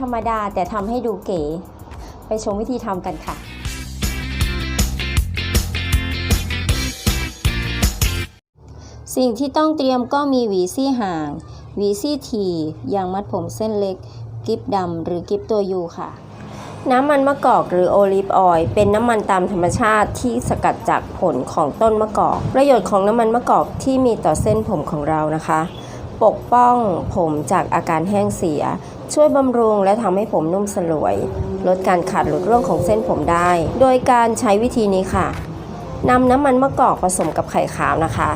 ธรมดาแต่ทำให้ดูเก๋ ไปชมวิธีทำกันค่ะสิ่งที่ต้องเตรียมก็มีหวีซี่ห่าง หวีซี่ทียางมัดผมเส้นเล็ก กิฟดำหรือกิฟตัวยูค่ะ น้ำมันมะกอกหรือโอลิฟออยล์เป็นน้ำมันตามธรรมชาติที่สกัดจากผลของต้นมะกอก ประโยชน์ของน้ำมันมะกอกที่มีต่อเส้นผมของเรานะคะ ปกป้องผมจากอาการแห้งเสีย ช่วยบำรุงและทำให้ผมนุ่มสลวย ลดการขาดหลุดร่วงของเส้นผมได้ โดยการใช้วิธีนี้ค่ะนำน้ำมันมะกอกผสมกับไข่ขาวนะคะ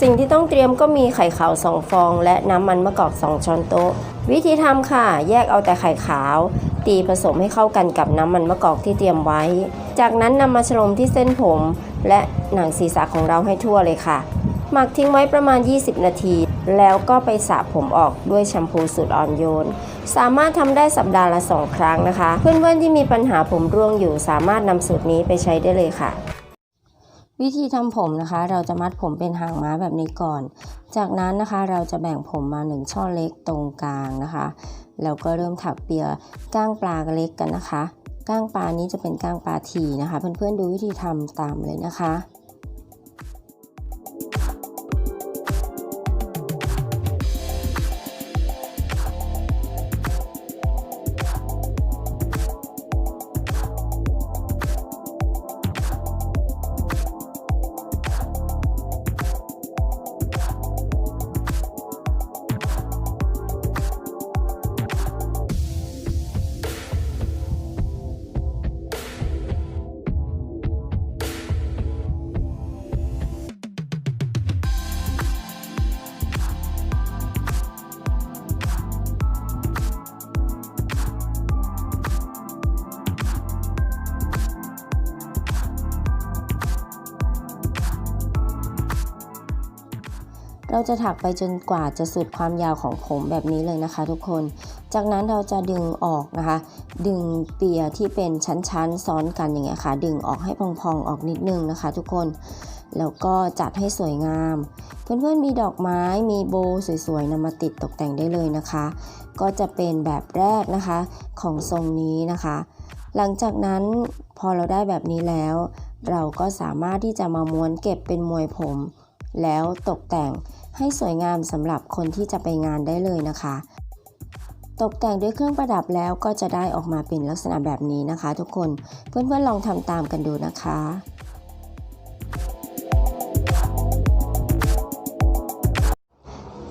สิ่งที่ต้องเตรียมก็มีไข่ขาว2ฟอง และน้ำมันมะกอก2ช้อนโต๊ะ วิธีทำค่ะ แยกเอาแต่ไข่ขาว ตีผสมให้เข้ากันกับน้ำมันมะกอกที่เตรียมไว้ จากนั้นนำมาฉลมที่เส้นผม และหนังศีรษะของเราให้ทั่วเลยค่ะ หมักทิ้งไว้ประมาณ 20 นาที แล้วก็ไปสระผมออกด้วยแชมพูสูตรอ่อนโยน สามารถทำได้สัปดาห์ละ 2 ครั้งนะคะ เพื่อนๆที่มีปัญหาผมร่วงอยู่ สามารถนำสูตรนี้ไปใช้ได้เลยค่ะ วิธีทำผมนะคะ เราจะมัดผมเป็นหางม้าแบบนี้ก่อน จากนั้นนะคะเราจะแบ่งผมมา 1 ช่อเล็กตรงกลางนะคะ แล้วก็เริ่มถักเปียก้างปลาเล็กกันนะคะ ก้างปลานี้จะเป็นก้างปลาทีนะคะ เพื่อนๆดูวิธีทำตามเลยนะคะ เราจะถักไปจนกว่าจะสุดความยาวของผมแบบนี้เลยนะคะ ทุกคน จากนั้นเราจะดึงออกนะคะ ดึงเปียที่เป็นชั้นๆ ซ้อนกันอย่างเงี้ยค่ะ ดึงออกให้พองๆออกนิดนึงนะคะ ทุกคน แล้วก็จัดให้สวยงาม เพื่อนๆมีดอกไม้มีโบว์สวยๆนำมาติดตกแต่งได้เลยนะคะ ก็จะเป็นแบบแรกนะคะของทรงนี้นะคะ หลังจากนั้นพอเราได้แบบนี้แล้ว เราก็สามารถที่จะมาม้วนเก็บเป็นมวยผม แล้วตกแต่งให้สวยงามสำหรับคนที่จะไปงานได้เลยนะคะ ตกแต่งด้วยเครื่องประดับแล้วก็จะได้ออกมาเป็นลักษณะแบบนี้นะคะ ทุกคนเพื่อนๆลองทำตามกันดูนะคะ